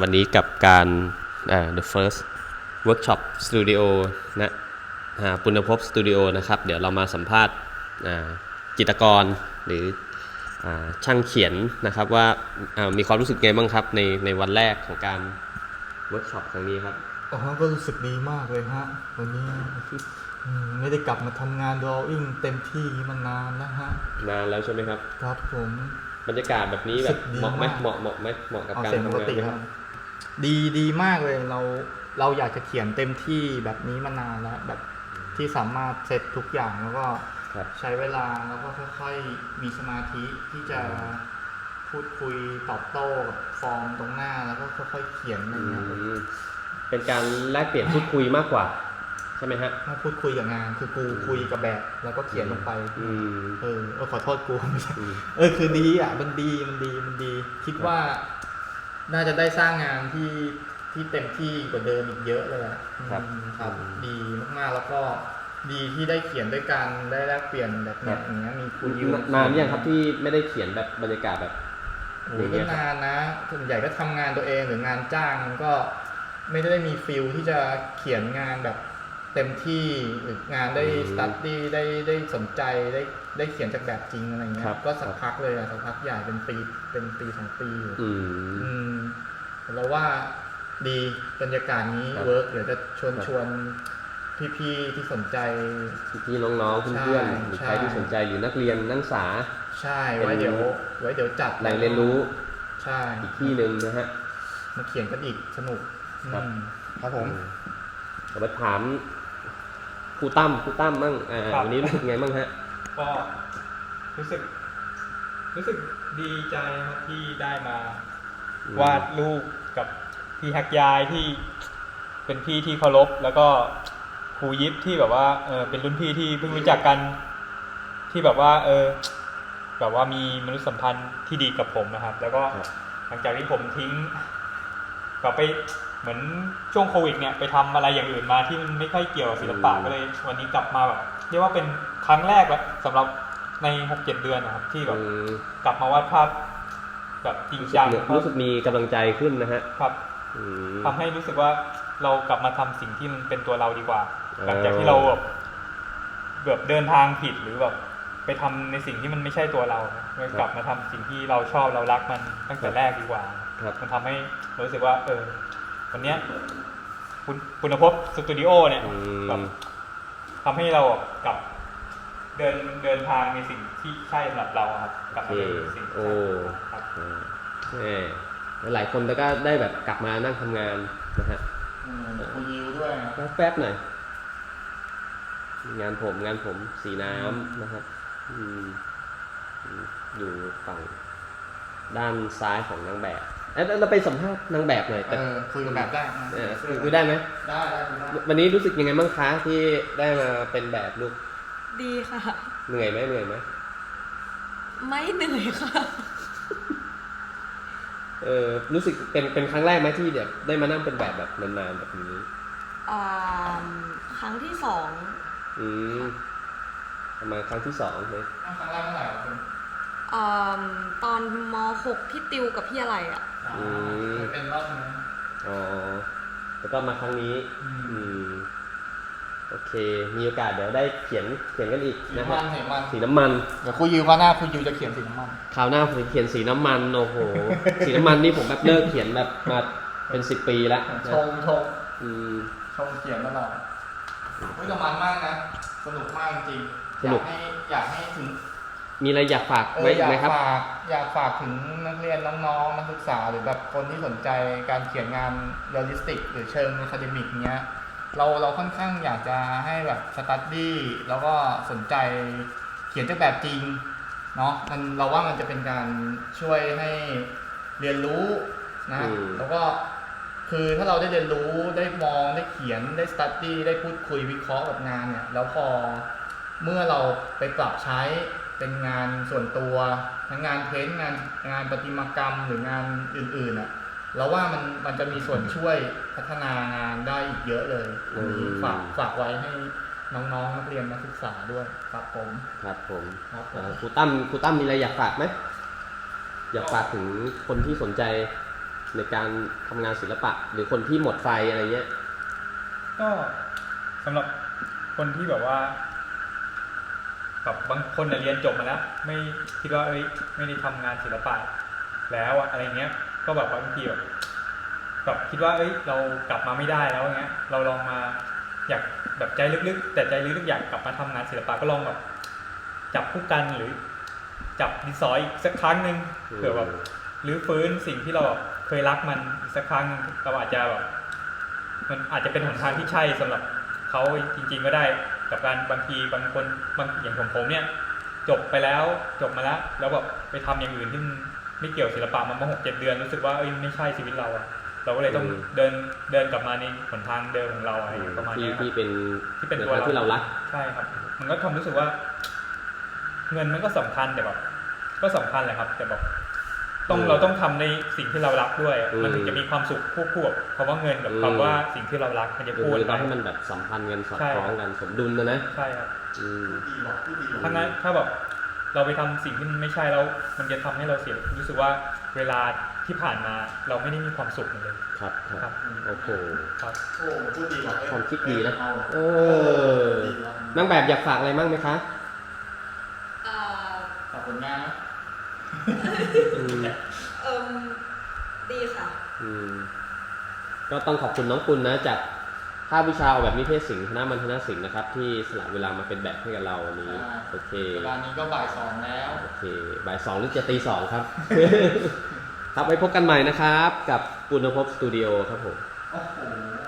วันนี้กับการ The First Workshop Studio นะปุณภพสตูดิโอนะครับ เดี๋ยวเรามาสัมภาษณ์จิตกรหรืออช่างเขียนนะครับว่าามีความรู้สึกไงบ้างครับในในวันแรกของการเวิร์กช็อปครั้งนี้ครับ อ๋อ ก็รู้สึกดีมากเลยฮะ วันนี้ ไม่ได้กลับมาทำงาน drawing เต็มที่มานานแล้วฮะ นานแล้วใช่ไหมครับ ครับผมบรรยากาศแบบนี้แบรู้สึบกดีเหมาะไหมมากเหมาะเหมาะไหมเหมาะกับเอาการเสียงทำปกงานติไหมครับ ดีดีมากเลยเราเราอยากจะเขียนเต็มที่แบบนี้มานานแล้วแบบที่สามารถเซตทุกอย่างแล้วก็ครับใช้เวลาแล้วก็ค่อยๆมีสมาธิที่จะพูดคุยตอบโต้กับฟอร์มตรงหน้าแล้วก็ค่อยๆเขียนอะไรอืเงี้ยมเป็นการแลกเปลี่ยนพูดคุยมากกว่า ใช่ไหมฮะไม่พูดคุยกับงาน คือกูคุยกับแบบแล้วก็เขียนลงไป อืม เออเออขอโทษกูไม่ใช่อืม เออคือดีอะมันดีมันดีมันดี คิดว่า น่าจะได้สร้างงานที่ที่เต็มที่กว่าเดิมอีกเยอะเลยอะครับอืมครับ อืม ดีมากๆแล้วก็ดีที่ได้เขียนด้วยกันได้แลกเปลี่ยนแบบเนี้ยอย่างเงี้ยมีคุณยูนานหรือยังครับที่ไม่ได้เขียนแบบบรรยากาศแบบโอ้ยก็นานนะส่วนใหญ่ก็ทำงานตัวเองหรืองานจ้างมันก็ไม่ได้มีฟิลที่จะเขียนงานแบบ เต็มที่หรืองานได้อืมสตัดดี้ได้ได้สนใจได้ได้เขียนจากแบบจริงอะไรเงี้ครัยบก็สักครับพักเลยอะสักพักใหญ่เป็นปีเป็นปีสองปีอยู่อืมอืมเราว่าดีบรรยากาศนี้ครับเวิร์กเดี๋ยวจะชวนครับ ชวนพี่ๆที่สนใจ พี่ๆน้องๆเพื่อนๆหรือใช่ ใครที่สนใจหรือนักเรียนนักศึกษา ใช่เป็นไว้เดี๋ยวไว้เดี๋ยวจัดแหล่งเรียนรู้ใช่ อีกที่หนึ่งนะฮะ มาเขียนกันอีกสนุกครับ อืมครับผมเดี๋ยวมาถาม ครูตั้มครูตั้มบ้างอ่าครับ วันนี้รู้สึกไงบ้างฮะ ก็รู้สึก รู้สึกดีใจครับที่ได้มา อืม วาดรูปกับพี่ฮักยายที่เป็นพี่ที่เคารพแล้วก็ครูยิปที่แบบว่าเออเป็นรุ่นพี่ที่เพิ่งรู้จักกันที่แบบว่า เออ แบบว่ามีมนุษยสัมพันธ์ที่ดีกับผมนะครับ แล้วก็ครับหลังจากที่ผมทิ้งกลับไป เหมือนช่วงโควิดเนี่ยไปทำอะไรอย่างอื่นมาที่มันไม่ค่อยเกี่ยวกับศิลปะอืมก็เลยวันนี้กลับมาแบบเรียกว่าเป็นครั้งแรกแล้วสำหรับในหกเจ็ดเดือนนะครับ ที่แบบอืมกลับมาวาดภาพแบบจริงรู้สึกจังเหนื่อยรู้สึกมีกำลังใจขึ้นนะฮะครับอืมทำให้รู้สึกว่าเรากลับมาทำสิ่งที่มันเป็นตัวเราดีกว่าเออหลังจากที่เราแบบแบบเดินทางผิดหรือแบบไปทำในสิ่งที่มันไม่ใช่ตัวเราเรากลับมาทำสิ่งที่เราชอบเรารักมันตั้งแต่แรกดีกว่าครับมันทำให้เรารู้สึกว่า เออ วันเนี้ยคุณคุณภพสตูดิโอเนี่ยอืแบมบทำให้เรากลับ เดินเดินทางในสิ่งที่ใช่สำหรับเราอะครับกลับมาเดินในสิ่งที่โอ้ใช่ครับ อ่าแหมหลายคนก็ได้แบบกลับมานั่งทำงานนะฮะ อืมคุณยิวด้วยนะแป๊บๆหน่อย งานผมงานผมสีน้ำนะครับอืมอืมอยู่ฝั่งด้านซ้ายของนางแบบ เอ๊ะเราไปสัมภาษณ์นางแบบหน่อยเอแต่อคุยกับแบบได้นะเออคุยได้ไหมได้ได้คุยได้วันนี้รู้สึกยังไงบ้างคะที่ได้มาเป็นแบบลูกดีค่ะ เหนื่อยไหมเหนื่อยไหมไม่เหนื่อยค่ะเออรู้สึกเป็นเป็นครั้งแรกไหมที่แบบได้มานั่งเป็นแบบแบบนานๆแบบนี้อ่าครั้งที่สองอืมประมาณครั้งที่สองไหมครั้งแรกเมื่อไหร่วะคุณอ่าตอนม .6 ที่ติวกับพี่อะไรอะ อ่าเคยเป็นรอบนึงอ๋อ แล้วก็มาครั้งนี้ อืมอืมโอเค มีโอกาสเดี๋ยวได้เขียนเขียนกันอีกสีนะน้ำฮะมันสีน้ำมันสีน้ำมัน เดี๋ยวคุยยิวข้างหน้าคุยยิวจะเขียนสีน้ำมันคราวหน้าผมเขียนสีน้ำมันโอ้โห สีน้ำมันนี่ผมแบบเลิกเขียนแบบมาเป็นสิบปีแล้วชงชงอืม ชงเขียนตลอดเฮ้ยแต่มันมากนะ สนุกมากจริงๆสนุกอยากให้อยากให้ถึง มีอะไรอยากฝากเอไว้ออยากไหมครับ ฝากอยากฝากถึงนักเรียนน้องๆ นักศึกษาหรือแบบคนที่สนใจการเขียนงานเรียลลิสติก หรือเชิงอะคาเดมิกเนี้ยเราเราค่อนข้างอยากจะให้แบบสตัดดี้แล้วก็สนใจเขียนจากแบบจริงเนาะมันเราว่ามันจะเป็นการช่วยให้เรียนรู้นะอืม แล้วก็คือถ้าเราได้เรียนรู้ได้มองได้เขียนได้สตัดดี้ได้พูดคุยวิเคราะห์กับงานเนี่ยแล้วพอ เมื่อเราไปปรับใช้ เป็นงานส่วนตัวทั้งงานเพ้นท์งานงานประติมากรรมหรืองานอื่นๆอะเราว่ามันมันจะมีส่วนช่วยพัฒนางานได้อีกเยอะเลยอันนี้อืมฝากฝากไว้ให้น้องๆนักเรียนนักศึกษาด้วยครับผมครับผมครับผเอ่มอครูตั้มครูตั้มมีอะไรอยากฝากไหมอยากฝากถึงคนที่สนใจในการทำงานศิลปะ หรือคนที่หมดไฟอะไรเงี้ยก็สำหรับคนที่แบบว่า แบบบางคนเนี่ยเรียนจบมาแล้ว ไม่คิดว่าเอ้ยไม่ได้ทำงานศิลปะแล้วอะอะไรเงี้ย ก็แบบว่าบางทีแบบแบบคิดว่าเอ้ยเรากลับมาไม่ได้แล้วเงี้ย เราลองมาอยากแบบใจลึกๆ แต่ใจลึกๆอยากกลับมาทำงานศิลปะก็ลองแบบจับคู่กันหรือจับดินสออีกสักครั้งหนึ่งเผื่อแบบหรือฟื้นสิ่งที่เราแบบเคยรักมันอีกสักครั้งหนึ่งเราอาจจะแบบมันอาจจะเป็นหนทางที่ใช่สำหรับเขาจริง ๆ ก็ได้ กับการบางทีบางคนบางอย่างผมผมเนี่ย จบไปแล้วจบมาแล้ว แล้วแบบไปทำอย่างอื่นที่มันไม่เกี่ยวศิลปะมามาหกเจ็ดเดือนรู้สึกว่าเอ้ยไม่ใช่ชีวิตเราอะเราก็เลยต้องอืมเดินเดินกลับมาในหนทางเดิมของเราอะไรประมาณที่เนี้ยครับที่เป็นที่เป็นในตัวทางเราที่เรารักใช่ครับ มันก็ทำรู้สึกว่า เงินมันก็สำคัญแต่แบบก็สำคัญแหละครับ แต่แบบ ต้องอืมเราต้องทำในสิ่งที่เรารักด้วยอืมมันถึงจะมีความสุขควบคู่กับคำว่าเงินกับอืมคำว่าสิ่งที่เรารักมันจะหรือพูดเราให้มันแบบสัมพันธ์กันสอดใช่คล้องกันสมดุลนะนะใช่ครับอืมดีบอกพูดดีบอกถ้างั้นถ้าแบบเราไปทำสิ่งที่มันไม่ใช่แล้ว มันจะทำให้เราเสียรู้สึกว่าเวลาที่ผ่านมาเราไม่ได้มีความสุขเลยครับคครัรับบโอ้โหครับโอ้พูดดีบอกเอ้ยความคิดดีนะเอาเออนางแบบอยากฝากอะไรมั่งไหมคะ เอ่อ ฝากผลงานนะ อืม เอิ่มดีค่ะ อืมก็ต้องขอบคุณน้องปุณนะจากภาควิชาออกแบบนิเทศศิลป์คณะมัณฑนศิลป์นะครับ ที่สละเวลามาเป็นแบบให้กับเราวันนี้โอเค เวลานี้ก็บ่ายสองแล้ว โอเคบ่ายสองหรือจะตีสองครับ ครับไว้พบกันใหม่นะครับ กับปุณภพสตูดิโอครับผม โอ้โห